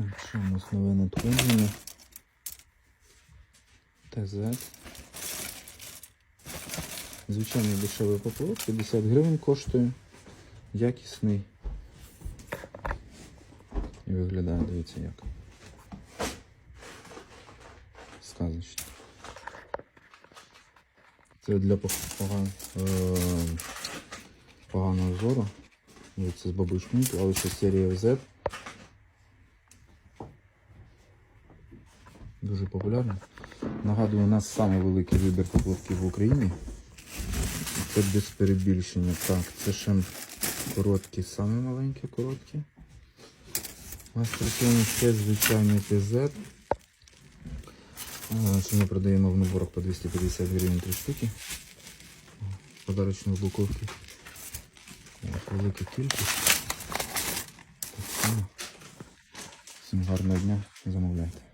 Так, що у нас нове надходження? ТЗ. Звичайний дешевий поплавок, 50 гривень коштує. Якісний. І виглядає, дивіться як. Сказочно. Це для пог- поган... е, поганого зору. Це з бабусь але ще серія Z. Дуже популярна. Нагадую, у нас самий великий вибір поплавків в Україні. Це без перебільшення. Так, це ще короткі, самі маленькі короткі. Працюємо ще звичайний ТЗ. Що ми продаємо в наборах по 250 гривень 3 штуки. Подарочні упаковки. Велика кількість. Всім гарного дня, замовляйте.